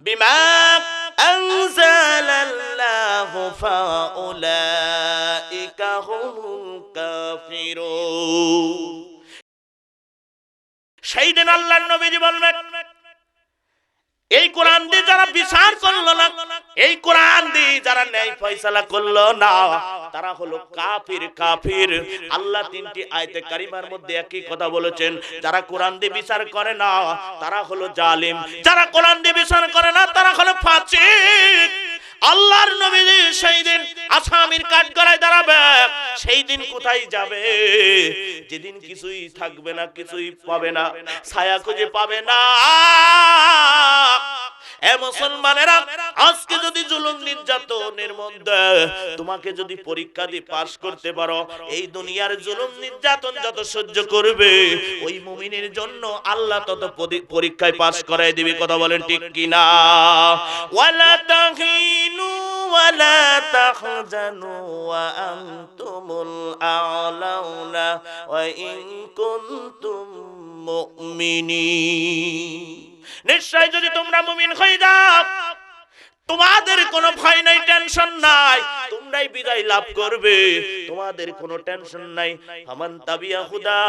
বিমা আনজালাল্লাহু ফাউলাইকা হুমুল কাফিরুন সেই দিন আল্লাহর নবীজি বলবেন এই কোরআন দিয়ে যারা বিচার করল না, এই কোরআন দিয়ে যারা ন্যায় ফয়সালা করল না, তারা হলো কাফির কাফির। আল্লাহ তিনটি আয়তে কারিমার মধ্যে একই কথা বলেছেন, যারা কোরআন দিয়ে বিচার করে না, তারা হলো জালিম। যারা কোরআন দিয়ে বিচার করে না, তারা হলো ফাঁসিক। আল্লাহর নবী সেই দিন আসামির কাঠ গলায় দাঁড়াবে। সেই দিন কোথায় যাবে? যেদিন কিছুই থাকবে না, কিছুই পাবে না, ছায়া খুঁজে পাবে না। আজকে যদি জুলুম নির্যাতনের মধ্যে তোমাকে যদি পরীক্ষা দিয়ে পাশ করতে পারো, এই দুনিয়ার জুলুম নির্যাতন যত সহ্য করবে, ওই মুমিনের জন্য আল্লাহ তত পরীক্ষায় পাশ করাই দিবে, কথা বলেন ঠিক কিনা? ওয়ালা তাহিনু ওয়ালা তাহজানু ওয়া আ'লাউনা ওয়া ইন কুনতুম মুমিনিন। নিশ্চয় যদি তোমরা মুমিন হয়ে যাও তোমাদের কোনো ভয় নাই, টেনশন নাই। তোমরাই বিদায় লাভ করবে। তোমাদের কোনো টেনশন নাই। আমান তাবিয়া হুদা।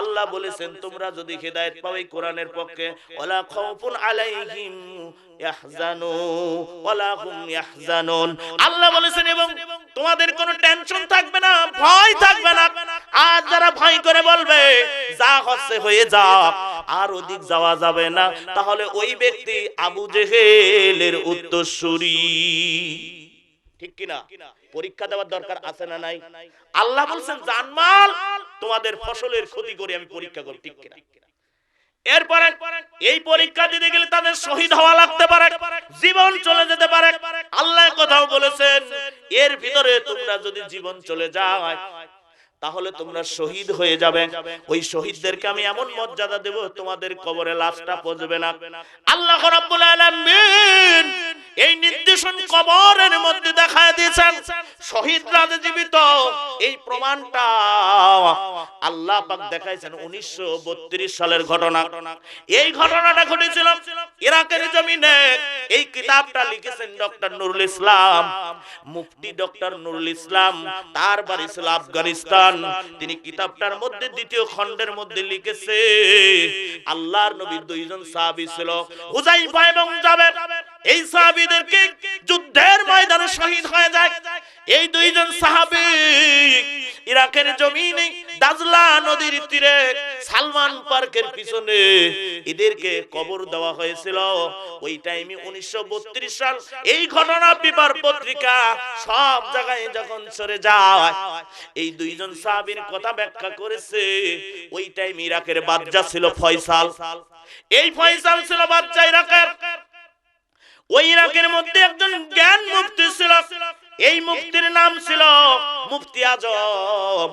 আল্লাহ বলেছেন, তোমরা যদি হেদায়েত পাও এই কোরআনের পক্ষে, ওয়ালা খাউফুন আলাইহিম ইয়াহজানু, ওয়ালা হুম ইয়াহজানুন। আল্লাহ বলেছেন, এবং তোমাদের কোনো টেনশন থাকবে না, ভয় থাকবে না। আর যারা ভয় করে বলবে, যা হচ্ছে হয়ে যাও আর অধিক যাওয়া যাবে না। তাহলে ওই ব্যক্তি আবু জেহেলের উত্তরসূরি। ঠিক কিনা? পরীক্ষা দেওয়ার দরকার আছে না নাই? আল্লাহ বলছেন জানমাল তোমাদের ফসলের ক্ষতি করে আমি পরীক্ষা করি ঠিক কিনা? এরপরে এই পরীক্ষা দিতে গেলে তাদের শহীদ হওয়া লাগতে পারে, জীবন চলে যেতে পারে। আল্লাহ কথাও বলেছেন, এর ভিতরে তোমরা যদি জীবন চলে যায় তাহলে তোমরা শহীদ হয়ে যাবে। ওই শহীদদেরকে আমি এমন মর্যাদা দেব তোমাদের কবরে লাশটা পচবে না। আল্লাহ রাব্বুল আলামিন এই নির্দেশন কবরের মধ্যে দেখায় দিয়েছেন। শহীদরা জীবিত। এই প্রমাণটা আল্লাহ পাক দেখাইছেন 1932 সালের ঘটনা। এই ঘটনাটা ঘটেছিল ইরাকের জমিনে। এই কিতাবটা লিখেছেন ডক্টর নুরুল ইসলাম। মুফতি ডক্টর নুরুল ইসলাম, তার বাড়ি ছিল আফগানিস্তান। তিনি কিতাবটার মধ্যে, দ্বিতীয় খণ্ডের মধ্যে লিখেছে, আল্লাহর নবীর দুইজন সাহাবী ছিল হুজাইফা এবং জাবের। এই সাহাবীদেরকে যুদ্ধের ময়দানে শহীদ হয়ে যায়। এই দুইজন সাহাবী ইরাকের জমিনে দাজলা নদীর তীরে সালমান পার্কের পিছনে এদেরকে কবর দেওয়া হয়েছিল। ওই টাইমে উনিশশো সাল এই ঘটনা পেপার পত্রিকা সব জায়গায় যখন সরে যায়, এই দুইজন সাহাবীর কথা ব্যাখ্যা করেছে, ওই টাইম ইরাকের বাদশা ছিল ফয়সাল। এই ফয়সাল ছিল বাদশা ইরাকের। ওই ইরাকের মধ্যে একজন জ্ঞান মুক্তি ছিল। এই মুক্তির নাম ছিল মুফতি আজম।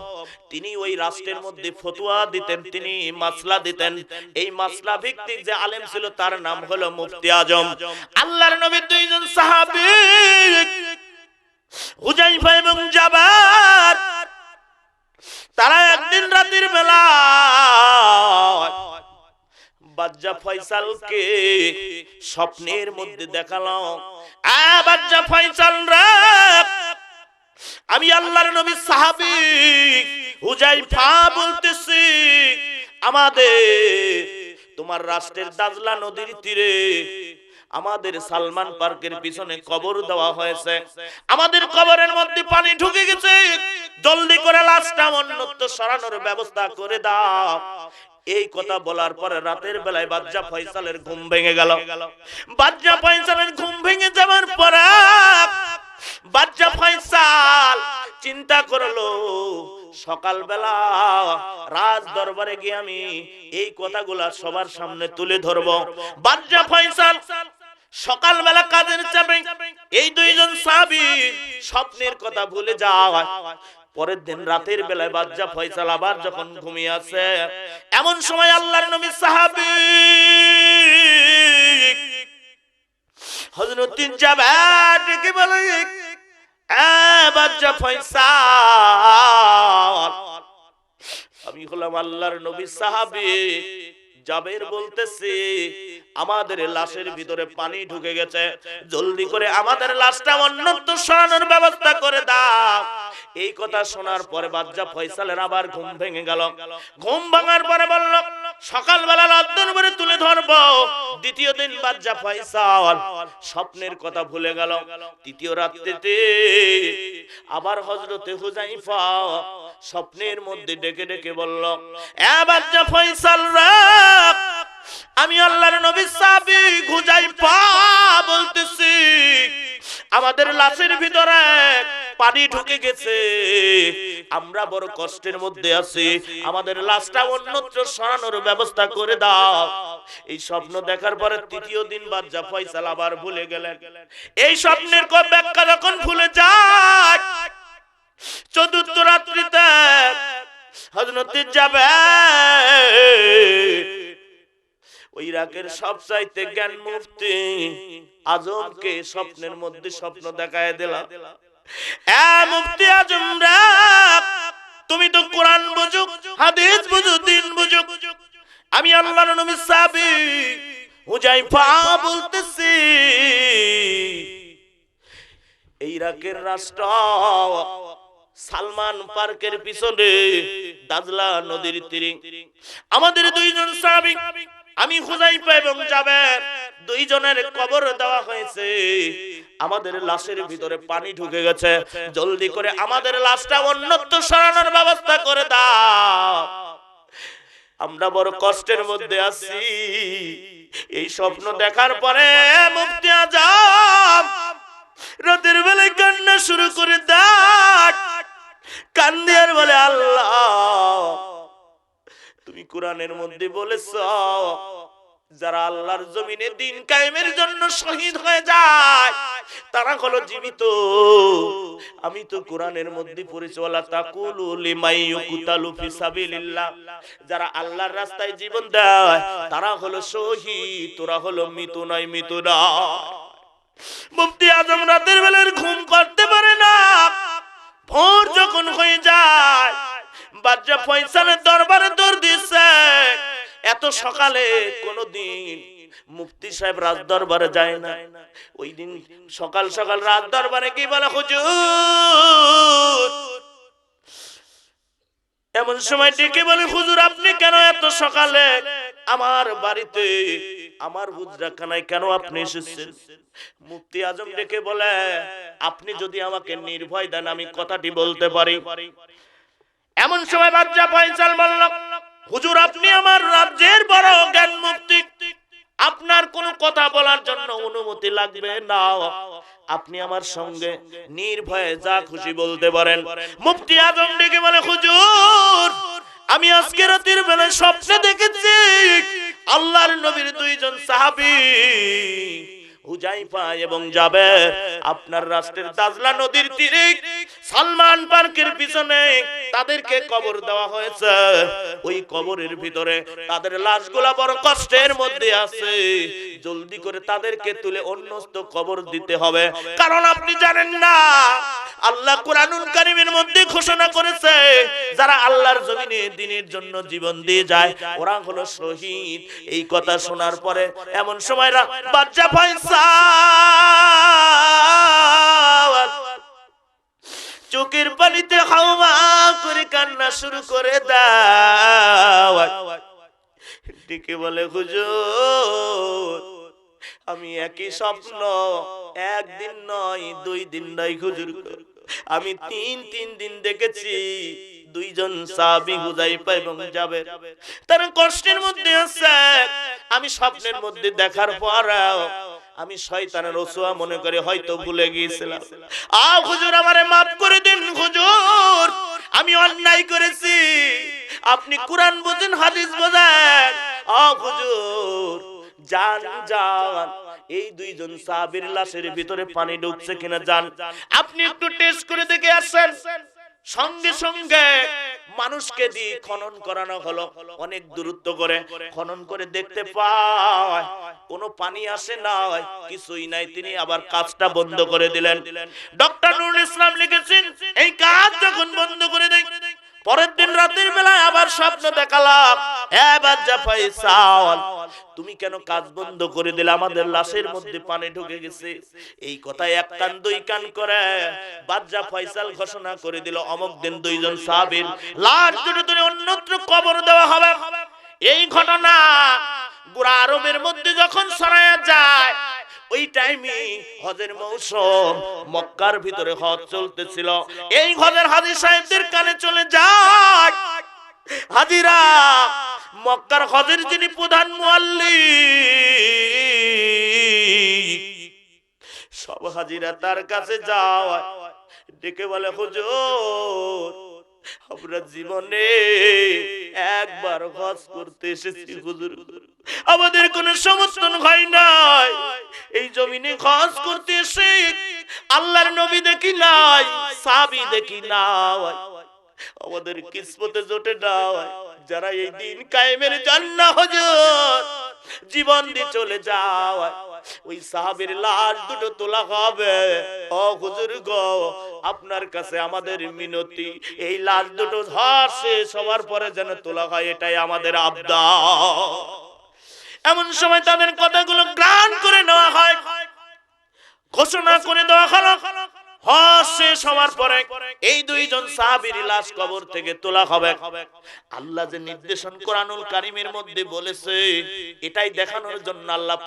তিনি ওই রাষ্ট্রের মধ্যে ফতুয়া দিতেন, তিনি মাসলা দিতেন। এই মাসলা ভিত্তিক যে আলেম ছিল, তার নাম হলো মুফতি আজম। আল্লাহর নবীর দুইজন সাহাবী, হুজাইফা এবং জাবার। তারা একদিন রাতের বেলা বাজ্জা ফয়সালকে স্বপ্নের মধ্যে দেখাল আ বাজ্জা ফয়সাল রে আমি আল্লাহর নবী সাহাবী হুজাইফা বলতেছি আমাদের তোমার রাষ্ট্রের দাজলা নদীর তীরে আমাদের সালমান পার্কের পিছনে কবর দেওয়া হয়েছে। আমাদের কবরের মধ্যে পানি ঢুকে গেছে। জলদি করে লাশটা অন্যত্র সরানোর ব্যবস্থা করে দাও। এই কথা বলার পরে রাতের বেলায় বাদশা ফয়সালের ঘুম ভেঙে গেল। বাদশা ফয়সালের ঘুম ভেঙে যাওয়ার পরে বাদশা ফয়সাল চিন্তা করল, সকালবেলা রাজ দরবারে গিয়ে আমি এই কথাগুলা সবার সামনে তুলে ধরবো। বাদশা ফয়সাল সকালবেলা কাজের চাপে এই দুইজন সাহাবী স্বপ্নের কথা ভুলে যায়। পরের দিন রাতের বেলায় বাদশা ফয়সাল আবার যখন ঘুমিয়ে আছে এমন সময় আল্লাহর নবী সাহাবী হযরতুন জাবার ডেকে বলে এ বাদশা ফয়সাল আমি হলাম আল্লাহর নবী সাহাবী জাবের বলতেছে আমাদের লাশের ভিতরে পানি ঢুকে গেছে। জলদি করে আমাদের লাশটা অন্যত্র সরানোর ব্যবস্থা করে দাও। এই কথা শোনার পরে বাচ্চা ফয়সালের আবার ঘুম ভেঙে গেল। ঘুম ভাঙার পরে বলল, সকালবেলা রাত্তর করে তুলে ধরবো। দ্বিতীয় দিন বাচ্চা ফয়সাল স্বপ্নের কথা ভুলে গেল। তৃতীয় রাত্রিতে আবার হজরতে হুজাইফা স্বপ্নের মধ্যে ডেকে ডেকে বলল, এ বাচ্চা ফয়সাল রাখ আমি আল্লাহর নবী সাবি খুঁজাই পা বলতেছি। আমাদের লাশের ভিতরে পানি ঢুকে গেছে। আমরা বড় কষ্টের মধ্যে আছি। আমাদের লাশটা অন্যত্র সরানোর ব্যবস্থা করে দাও। এই স্বপ্ন দেখার পরে তৃতীয় দিন বাদ যা ফয়সাল আবার ভুলে গেলেন। এই স্বপ্নের কব ব্যাখ্যা যখন ভুলে যায়, চতুর্থ রাত্রিতে হজরত যাবে ওই রাকের সব চাইতে জ্ঞান মুফতি আজমকে স্বপ্নের মধ্যে স্বপ্ন দেখায় দিলাম। মুফতি আজম তুমি তো কোরআন বুঝো হাদিস বুঝো দিন বুঝো আমি আল্লাহর নবী হুজাইফা বলতেছি, এই ইরাকের রাষ্ট্র সালমান পার্কের পিছনে দাজলা নদীর তীরে। আমাদের দুইজন সাহাবী আমি হুজাইফা এবং জাবের দুইজনের কবর দেওয়া হয়েছে। আমাদের লাশের ভিতরে পানি ঢুকে গেছে। জলদি করে আমাদের লাশটা অন্যত্র সরানোর ব্যবস্থা করে দাও। আমরা বড় কষ্টের মধ্যে আছি। এই স্বপ্ন দেখার পরে মুক্তি আজাম রাতের বেলায় কান্না শুরু করে দেখ কান্দিয়ার বলে, আল্লাহ কোরআনের মধ্যে বলেছ, যারা আল্লাহর জমিনে দিন কায়েমের জন্য শহীদ হয়ে যায়, তারা হলো জীবিত। আমি তো কোরআনের মধ্যে পড়েছি তাকুলু লিমাই ইউকুতালু ফি সাবিলিল্লাহ। যারা আল্লাহর রাস্তায় জীবন দেয়, তারা হলো শহীদ, তোরা হলো মৃত নয় মৃত নয়। মুফতি আজম রাতের বেলার ঘুম করতে পারে না, ভোর যখন হয়ে যায় ফয়সালের দরবারে দৌড় এত সকালে কোনদিন মুফতি সাহেব রাজ দরবারে যায় না। ওই দিন সকাল সকাল রাজ দরবারে কি বলে, হুজুর? এমন সময় ডেকে বলে, হুজুর, আপনি কেন এত সকালে আমার বাড়িতে, আমার হুজরাখানায় কেন আপনি এসেছেন? মুফতি আজম ডেকে বলে, আপনি যদি আমাকে নির্ভয় দেন, আমি কথাটি বলতে পারি। এমন সময় বাচ্চা ফয়সাল বলল, হুজুর, আপনি আমার রাজ্যের বড় জ্ঞান মুক্তি। আপনার কোনো কথা বলার জন্য অনুমতি লাগবে না। আপনি আমার সঙ্গে নির্ভয়ে যা খুশি বলতে পারেন। মুফতি আজম ডেকে বলে, হুজুর, আমি আজকে রাতের বেলায় স্বপ্নে দেখেছি আল্লাহর নবীর দুইজন সাহাবী, হুজাইফা এবং যাবে আপনার রাষ্ট্রের দাজলা নদীর তীরে সালমান পার্কের পিছনে তাদেরকে কবর দেওয়া হয়েছে। ওই কবরের ভিতরে তাদের লাশগুলা বড় কষ্টের মধ্যে আছে। জলদি করে তাদেরকে তুলে অন্যস্ত কবর দিতে হবে। কারণ আপনি জানেন না, আল্লাহ কোরআনুল কারিমের মধ্যে ঘোষণা করেছে, যারা আল্লাহর জমিনে দিনের জন্য জীবন দিয়ে যায়, ওরা হলো শহীদ। এই কথা শোনার পরে এমন সময় বাচ্চা পয়সা চোখের পানিতে হাওয়া করে কান্না শুরু করে দাও। বলে হুজুর। আমি একই স্বপ্ন, একদিন নয়, দুই দিন নয় হুজুর। আমি তিন তিন দিন দেখেছি দুইজন সাহাবী হুজাইফা এবং যাবে তারা কষ্টের মধ্যে আছে। আমি স্বপ্নের মধ্যে দেখার পর আমি শয়তানের রসুয়া মনে করে হয়তো ভুলে গিয়েছিলাম। আ হুজুর আমারে মাফ করে দিন হুজুর। আমি অন্যায় করেছি। আপনি কোরআন বোঝেন হাদিস বোঝেন। আ হুজুর। জান জান এই দুইজন সাহাবীর লাশের ভিতরে পানি ঢুকছে কিনা জান। আপনি একটু টেস্ট করে দেখে আসেন। সঙ্গে সঙ্গে মানুষকে দিয়ে খনন করানো হলো অনেক দূরত্ব করে। খনন করে দেখতে পায় কোনো পানি আসে না কিছুই নাই। তিনি আবার কাজটা বন্ধ করে দিলেন। ডক্টর নুরুল ইসলাম লিখেছেন এই কাজ যখন বন্ধ করে দেয় পরের দিন রাতের বেলায় আবার স্বপ্ন দেখালাম। এবার যা ফয়সাল, তুমি কেন কাজ বন্ধ করে দিলে? আমাদের লাশের মধ্যে পানি ঢুকে গেছে। এই কথায় এক কান, দুই কান করে বাদশা ফয়সাল ঘোষণা করে দিল। অমক দিন দুইজন সাহাবীর লাশ দুটো ধরে অন্যত্র কবর দেওয়া হবে। এই ঘটনা গোড়া আরবের মধ্যে যখন ছড়ায়া যায় ওই টাইমে হজের মৌসুম মক্কার ভিতরে হজ চলতেছিল। এই হজের হাজি সাহেবদের কানে চলে যায়, হাজিরা, মক্কার হজের যিনি প্রধান মুয়াল্লি সব হাজিরা তার কাছে যাওয়া ডেকে বলে, হুজুর, আমরা জীবনে একবার হজ করতে এসেছি, হুজুর। আমাদের কোনো সমর্থন হয় নাই। এই জমিনে হজ করতে এসে আল্লাহর নবী দেখি নাই সাবি দেখি নাই। আমাদের কিসমতে জোটে নাই। যারা এই দিন কায়েমের জান্না হুজুর, জীবন দিয়ে চলে যাওয়া ওই সাহাবের লাশ দুটো তোলা হবে। ও হুজুর গো আপনার কাছে আমাদের মিনতি। এই লাশ দুটো ধর শেষ হওয়ার পরে যেন তোলা হয়, এটাই আমাদের আবদা এমন সময় তাদের কথাগুলো গ্রান করে নেওয়া হয়, ঘোষণা করে দেওয়া হলো লাশ কবর থেকে তোলা আল্লাহ যে নির্দেশন মধ্যে বলেছে, এটাই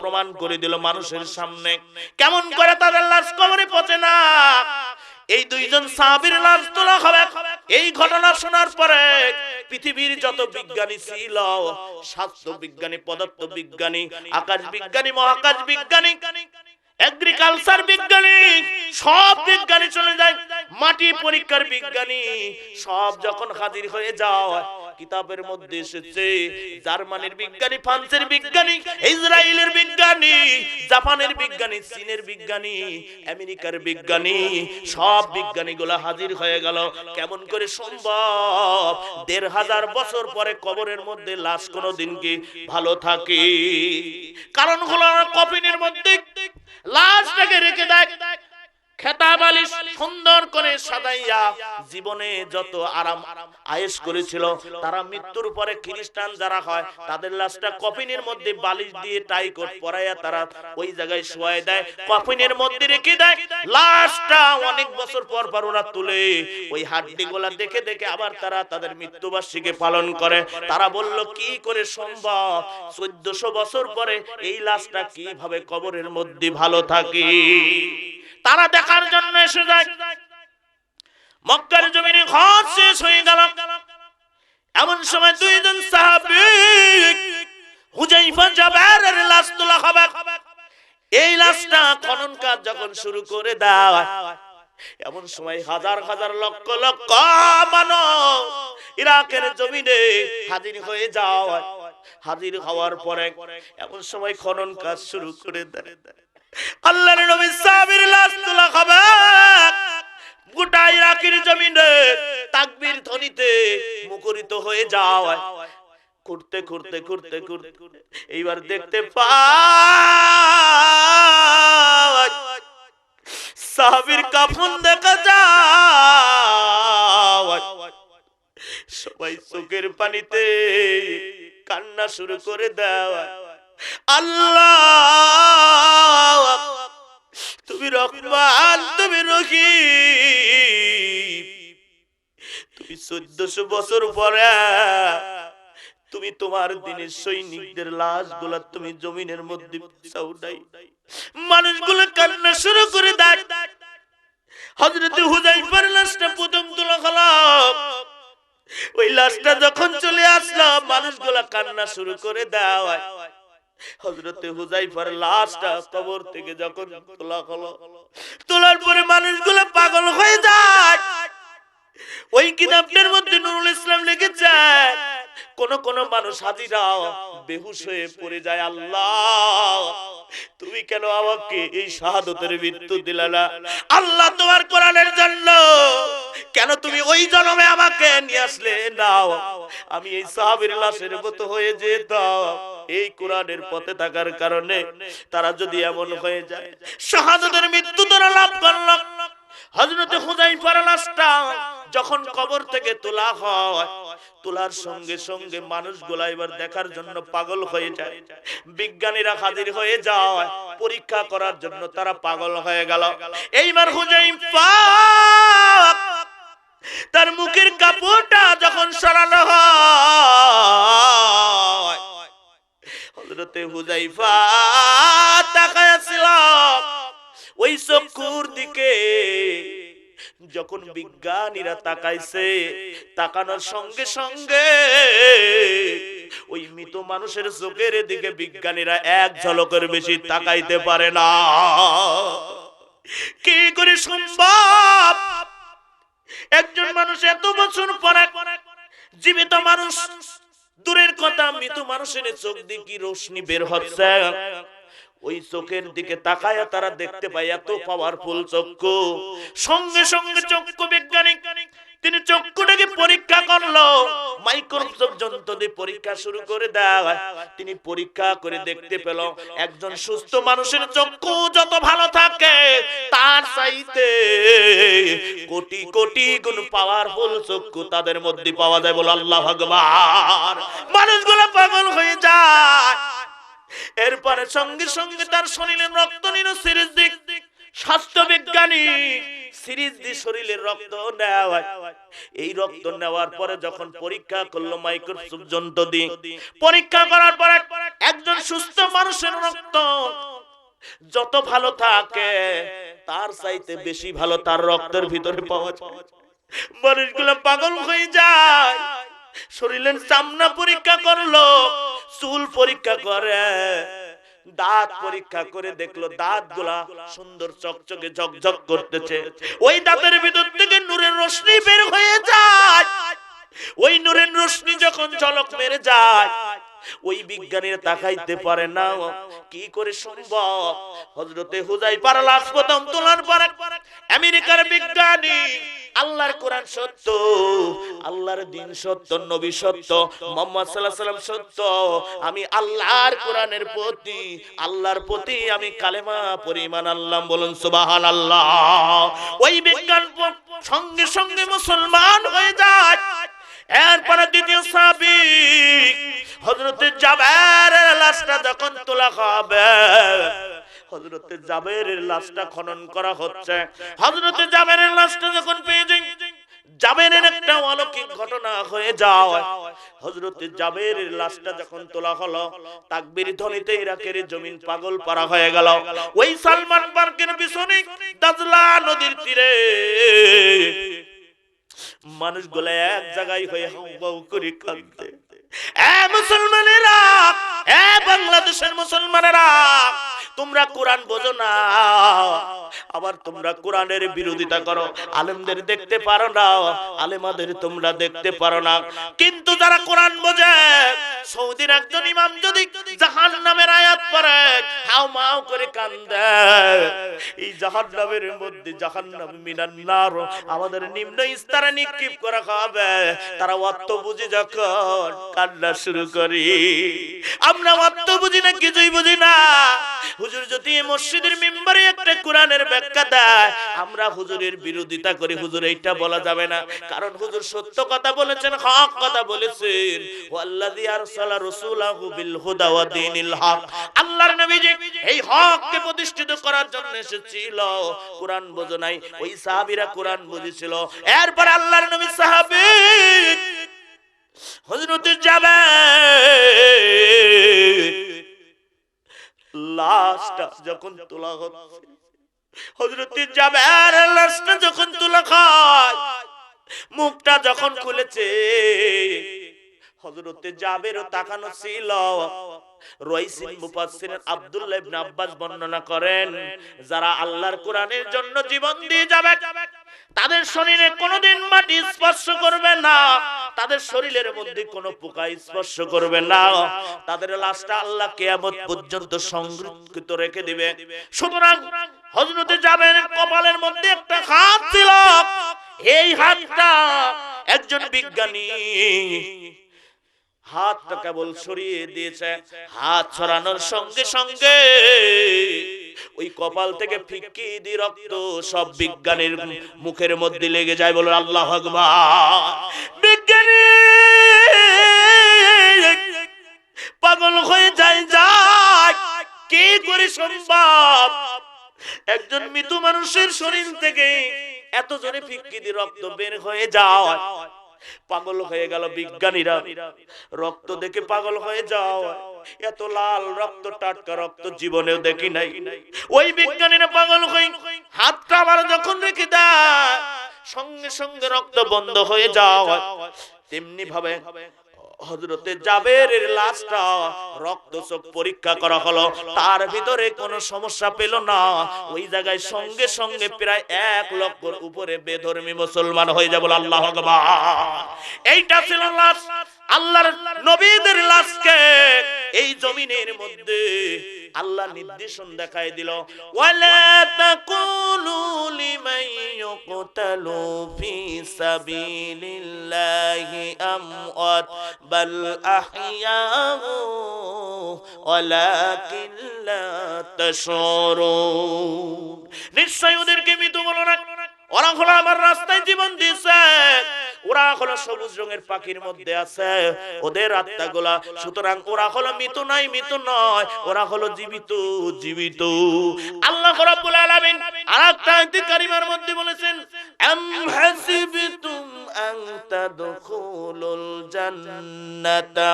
প্রমাণ করে দিল মানুষের সামনে। কেমন করে তাদের লাশ কবরে পচে না? এই দুইজন সাহাবীর লাশ তোলা হবে। এই ঘটনা শোনার পরে পৃথিবীর যত বিজ্ঞানী ছিল, স্বাস্থ্য বিজ্ঞানী, পদার্থ বিজ্ঞানী, আকাশ বিজ্ঞানী, মহাকাশ বিজ্ঞানী এগ্রিকালচার বিজ্ঞানী, সব বিজ্ঞানী চলে যায়। মাটি পরীক্ষার বিজ্ঞানী, সব যখন হাজির হয়ে যায় কিতাবের মধ্যে এসেছে, জার্মানির বিজ্ঞানী, ফ্রান্সের বিজ্ঞানী, ইসরায়েলের বিজ্ঞানী, জাপানের বিজ্ঞানী, চীনের বিজ্ঞানী, আমেরিকার বিজ্ঞানী, সব বিজ্ঞানীগুলো হাজির হয়ে গেল। কেমন করে সম্ভব? দেড় হাজার বছর পরে কবরের মধ্যে লাশ কোনো দিন কি ভালো থাকে? কারণ হলো কফিনের মধ্যে লাশটাকে রেখে দেয়। অনেক বছর পর পর ওরা তুলে, ওই হাড্ডি গোলা দেখে দেখে আবার তারা তাদের মৃত্যুবার্ষিকী পালন করে। তারা বলল, কি করে সম্ভব? চোদ্দশো বছর পরে এই লাশটা কীভাবে কবরের মধ্যে ভালো থাকে? তারা দেখার জন্য এসে যায়। মক্কার জমিনে ঘর শেষ হয়ে গেল। এমন সময় দুইজন সাহাবী হুজাইফা জাবেরের লাশ তোলা হবে। এই লাশটা খনন কাজ যখন শুরু করে দেয়, এমন সময় হাজার হাজার লক্ষ লক্ষ মানব ইরাকের জমিনে হাজির হয়ে যাওয়া হাজির হওয়ার পরে এমন সময় খনন কাজ শুরু করে দেয়। আল্লাহর নবী সাহাবীর লাশ তোলা হবে। গোটা ইরাকের জমিনে তাকবীর ধ্বনিতে মুখরিত হয়ে যাওয়ায় করতে করতে করতে করতে এইবার দেখতে সাহাবীর কাফন দেখা সবাই চোখের পানিতে কান্না শুরু করে দেওয়া আল্লাহ, তুমি তুমি তুমি চোদ্দশো বছর পরে তুমি তোমার দিনের সৈনিকদের লাশগুলা তুমি জমিনের মধ্যে মানুষগুলো কান্না শুরু করে হজরত হুজাইফার লাশটা প্রথম তোলা হলো ওই লাশটা যখন চলে আসলো, মানুষগুলা কান্না শুরু করে দেওয়া হজরতে হুজাইফার লাশটা কবর থেকে যখন তোলা হলো, তোলার পরে মানুষগুলো পাগল হয়ে যায়। ওই কিতাবটার মধ্যে নুরুল ইসলাম লিখেছে, কোন কোন মানুষ হাজিরা বেহুশ হয়ে পড়ে যায়, আল্লাহ, তুমি কেন আমাকে এই শাহাদতের মৃত্যু দিলে না? আল্লাহ তোমার কোরআনের জন্য, কেন তুমি ওই জন্মে আমাকে নিয়ে আসলে? নাও, আমি এই সাহাবীর লাশের মতো হয়ে যেতাম। এই কোরআনের পথে থাকার কারণে তারা যদি এমন হয়ে যায় শাহাদতের মৃত্যু তারা লাভ করল। হযরতে হুযাইফার লাশটা যখন কবর থেকে তোলা হয় তোলার সঙ্গে সঙ্গে মানুষগুলা এবার দেখার জন্য পাগল হয়ে যায়। বিজ্ঞানীরা হাজির হয়ে যায় পরীক্ষা করার জন্য তারা পাগল হয়ে গেল। এইবার হুজাইফা তার মুখের কাপড়টা যখন সরানো হয় যখন বিজ্ঞানীরা তাকাইছে, তাকানোর সঙ্গে সঙ্গে ওই মৃত মানুষের চোখের দিকে বিজ্ঞানীরা এক ঝলকের বেশি তাকাইতে পারে না। কি করে সম্ভব? একজন মানুষ এত বছর পরে জীবিত মানুষ দূরের কথা মৃত মানুষের চোখ দিয়ে কি রোশনি বের হচ্ছে? ওই চোখের দিকে তাকায় তারা দেখতে পায় এত পাওয়ার ফুল চক্ষু। সঙ্গে সঙ্গে চক্ষু বিজ্ঞানিক মাইক্রোস্কোপ পরীক্ষা শুরু করে তিনি পরীক্ষা করে দেখতে পেল একজন সুস্থ মানুষের চক্ষু যত ভালো থাকে, তার চাইতে কোটি কোটি গুণ পাওয়ারফুল চক্ষু তাদের মধ্যে পাওয়া যায় বলে আল্লাহ ভগবান মানুষগুলো পাগল হয়ে যায়। এরপরে সঙ্গে সঙ্গে তার শরীরে রক্ত নিল, সিরিজ দিক। স্বাস্থ্য বিজ্ঞানী সিরিজ দিয়ে শরীরের রক্ত নেওয়া হয় এই রক্ত নেওয়ার পরে যখন পরীক্ষা করল মাইক্রোস্কোপ যন্ত্র দিয়ে, পরীক্ষা করার পরে একজন সুস্থ মানুষের রক্ত যত ভালো থাকে, তার চাইতে বেশি ভালো তার রক্তের ভিতরে পাওয়া যায়। মানুষগুলো পাগল হয়ে যায়। শরীরের চামড়া পরীক্ষা করল, চুল পরীক্ষা করে দাঁত পরীক্ষা করে দেখল দাঁতগুলা সুন্দর চকচকে ঝকঝক করতেছে। ওই দাঁতের ভিতর থেকে নূরের রশ্মি বের হয়ে যায়। ওই নূরের রশ্মি যখন ঝলক মেরে যায় ওই বিজ্ঞানীরা তাকাইতে পারে না। কি করে সম্ভব হজরতে হুজাই পারা লাশ প্রথম তোলার পর আমেরিকার বিজ্ঞানী। আল্লাহর কোরআন সত্য। আল্লাহর দিন সত্য নবী সত্য মোহাম্মদ সাল্লাহ সাল্লাম সত্য। আমি আল্লাহর কোরআনের প্রতি আল্লাহর প্রতি আমি কালেমা পরিমাণ আল্লাহ বলুন সুবাহান আল্লাহ ওই বিজ্ঞান সঙ্গে সঙ্গে মুসলমান হয়ে যায়। এরপরে দ্বিতীয় সাবিক। হজরতে জাবেরের লাশটা যখন তোলা হবে হজরতে জাবেরের লাশটা খনন করা হচ্ছে। হজরতে জাবেরের লাশটা যখন পেয়ে যাই জাবেরের একটা অলৌকিক ঘটনা হয়ে লাশটা যখন তোলা হলো, তাকবীর ধ্বনিতে ইরাকের জমিন পাগল পারা হয়ে গেল। ওই সালমান পার্কের পিছনে দাজলা নদীর তীরে মানুষগুলো এক জায়গায় হয়ে হাউ করে কাঁদতে এ মুসলমানেরা এ বাংলাদেশের মুসলমানেরা তোমরা কোরআন বোঝো না। আবার তোমরা কোরআনের বিরোধিতা করো। আলেমদের দেখতে পারো না। আলেমাদের তোমরা দেখতে পারো না। কিন্তু যারা কোরআন বোঝে, সৌদির একজন ইমাম যদি জাহান নামের আয়াত পড়ে, হাও মাও করে কান্দে। এই জাহান নামের মধ্যে জাহান নাম মিনান নার। আমাদের নিম্ন স্তরে নিক্ষেপ করা হবে। তারা অর্থ বুঝি যখন কান্না শুরু করি, আমরা অর্থ বুঝি না, কিছুই বুঝি না। হুজুর যদি মসজিদের মেম্বারে একটা কোরআনের ব্যাখ্যা দেয় আমরা হুজুরের বিরোধিতা করি, হুজুর এইটা বলা যাবে না। কারণ হুজুর সত্য কথা বলেছেন, হক কথা বলেছেন। ওয়াল্লাযী আরসালা রাসূলাহু বিল হুদা ওয়া দীনিল হক। আল্লাহর নবীজি এই হককে প্রতিষ্ঠিত করার জন্য এসেছিল, কোরআন বোঝো নাই, ওই সাহাবীরা কোরআন বুঝেছিল। এরপর আল্লাহর নবী সাহাবী হযরতে যাবে লাশটা যখন তোলা হচ্ছে হযরতে জাবের যখন তোলা খায়, মুখটা যখন খুলেছে, হযরতে জাবেরও তাকানো ছিল। বর্ণনা করেন, যারা আল্লাহর কোরআনের জন্য জীবন দিয়ে যাবে, তাদের শরীরে কোনোদিন মাটি স্পর্শ করবে না। তাদের শরীরের মধ্যে কোনো পোকা স্পর্শ করবে না। তাদের লাশটা আল্লাহ কিয়ামত পর্যন্ত সংরক্ষিত রেখে দিবে। সুতরাং হযরতে যাবেন কপালের মধ্যে একটা হাত ছিল। এই হাতটা একজন বিজ্ঞানী হাতটা কেবল সরিয়ে দিয়েছে। হাত ছড়ানোর সঙ্গে সঙ্গে ওই কপাল থেকে ফিক্কি দি রক্ত সব বিজ্ঞানীর মুখের মধ্যে লেগে যায় বলে আল্লাহ ভগবান পাগল হয়ে যায় যাক কে করে সম্ভব? একজন মৃত মানুষের শরীর থেকে এত জনে ফিক্কিদি রক্ত বের হয়ে যায়। পাগল হয়ে গেল বিজ্ঞানীরা। রক্ত দেখে পাগল হয়ে যাও এত লাল রক্ত, টাটকা রক্ত জীবনেও দেখি নাই। ওই বিজ্ঞানীরা পাগল হয়ে হাতটা আবার যখন রেখে দেয় সঙ্গে সঙ্গে রক্ত বন্ধ হয়ে যাও তেমনি ভাবে হজরতে জাবেরের লাশটা রক্ত চোখ পরীক্ষা করা হলো। তার ভিতরে কোনো সমস্যা পেল না। ওই জায়গায় সঙ্গে সঙ্গে প্রায় এক লক্ষর উপরে বেধর্মী মুসলমান হয়ে যাব আল্লাহ। এইটা ছিল লাশ, আল্লাহর নবীদের লাশকে এই জমিনের মধ্যে আল্লাহ নির্দেশন দেখায় দিল। ওয়ালা তাকুলু লিমান ইউকতালু ফি সাবিলিল্লাহি আমওয়াত বাল আহইয়াউ ওয়ালাকিন লা তাশউরুন। নিশ্চয় ওদেরকে মৃত্যু বলো না। ওরা হলো আমার রাস্তায় জীবন দিয়েছে ওরা হলো সবুজ রঙের পাখির মধ্যে আছে, ওদের আত্মাগুলা, সুতরাং ওরা হলো মৃত নাই মৃত নয়, ওরা হলো জীবিত জীবিত। আল্লাহ রাব্বুল আলামিন আরেকটা আয়াতে কারিমার মধ্যে বলেছেন, আম হাসিবতুম আন তাদখুলুল জান্নাতা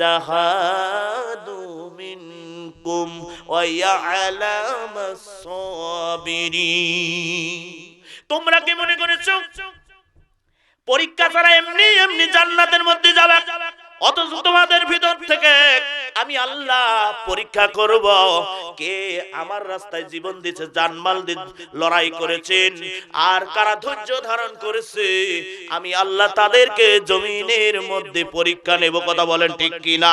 জাহাদু মিনকুম তোমরা কি মনে করেছ? পরীক্ষা ছাড়া এমনি এমনি জান্নাতের মধ্যে যাবে। অথচ তোমাদের ভিতর থেকে আমি আল্লাহ পরীক্ষা করব। কে আমার রাস্তায় জীবন দিয়েছে জানমাল দিয়ে লড়াই করেছেন, আর কারা ধৈর্য ধারণ করেছে, আমি আল্লাহ তাদেরকে জমিনের মধ্যে পরীক্ষা নেব, কথা বলেন ঠিক কিনা?